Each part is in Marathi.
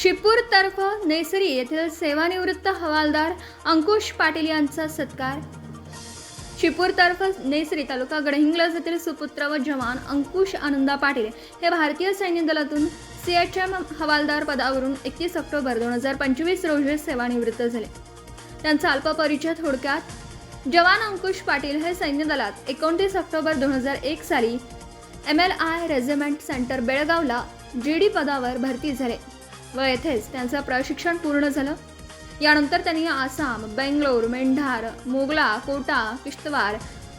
शिपूर तर्फ नेसरी येथील सेवानिवृत्त हवालदार अंकुश पाटील यांचा सत्कार. शिपूर तर्फ नेसरी तालुका गडहिंग्लज येथील सुपुत्र व जवान अंकुश आनंदा पाटील हे भारतीय सैन्य दलातून सीएचएम हवालदार पदावरून एकतीस ऑक्टोबर दोन हजार पंचवीस रोजी सेवानिवृत्त झाले. त्यांचा अल्प परिचय थोडक्यात जवान अंकुश पाटील हे सैन्य दलात एकोणतीस ऑक्टोबर दोन हजार एक साली M L I regiment centre बेळगावला G D पदावर भरती झाले. व येथेच त्यांचं प्रशिक्षण पूर्ण झालं. यानंतर त्यांनी आसाम बेंगलोर मेंढार मोगला Kota Kishtwar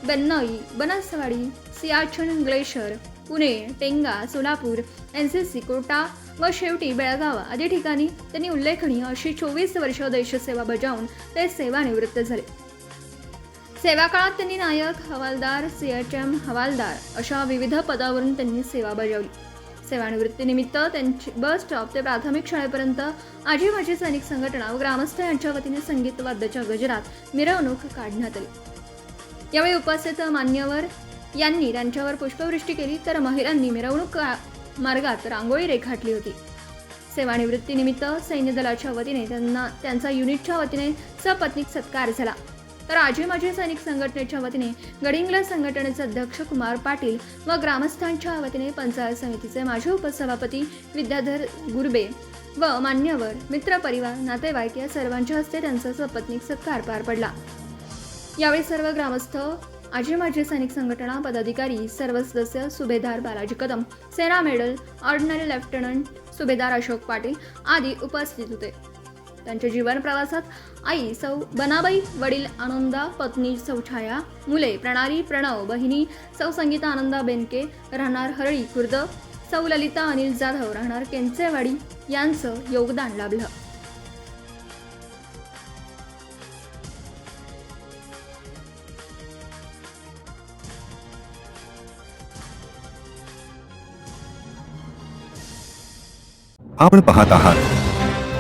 बेन्नई Banaswadi Siachen glacier Pune Tenga Solapur N C C Kota व शेवटी बेळगाव आदी ठिकाणी त्यांनी उल्लेखनीय अशी चोवीस वर्ष देशसेवा बजावून ते सेवानिवृत्त झाले. सेवा काळात त्यांनी नायक हवालदार सीएचएम हवालदार अशा विविध पदावरून त्यांनी सेवा बजावली. सेवानिवृत्तीनिमित्त त्यांची बस स्टॉप ते प्राथमिक शाळेपर्यंत आजी माजी सैनिक संघटना व ग्रामस्थ यांच्या वतीने संगीत वाद्याच्या गजरात मिरवणूक काढण्यात आली. यावेळी उपस्थित मान्यवर यांनी त्यांच्यावर पुष्पवृष्टी केली तर महिलांनी मिरवणूक मार्गात रांगोळी रेखाटली होती. सेवानिवृत्तीनिमित्त सैन्य दलाच्या वतीने त्यांना त्यांचा युनिटच्या वतीने सपत्नीक सत्कार झाला. तर आजी माजी सैनिक संघटनेच्या वतीने गडिंग्लज संघटनेचे अध्यक्ष कुमार पाटील व ग्रामस्थांच्या वतीने पंचायत समितीचे माजी उपसभापती विद्याधर गुरबे व मान्यवर मित्रपरिवार नातेवाईक या सर्वांच्या हस्ते त्यांचा सपत्नीक सत्कार पार पडला. यावेळी सर्व ग्रामस्थ आजी माजी सैनिक संघटना पदाधिकारी सर्व सदस्य सुभेदार Balaji Kadam Sena medal ordinary lieutenant सुभेदार अशोक पाटील आदी उपस्थित होते. त्यांच्या जीवन प्रवासात आई सौ बनाबाई वडील आनंदा पत्नी सौ छाया मुले प्रणाली प्रणव बहिणी सौ संगीता आनंदा बेनके राहणार हरळी खुर्द सौ ललिता अनिल जाधव राहणार केंचेवाडी यांचं योगदान लाभलं. आपण पाहत आहात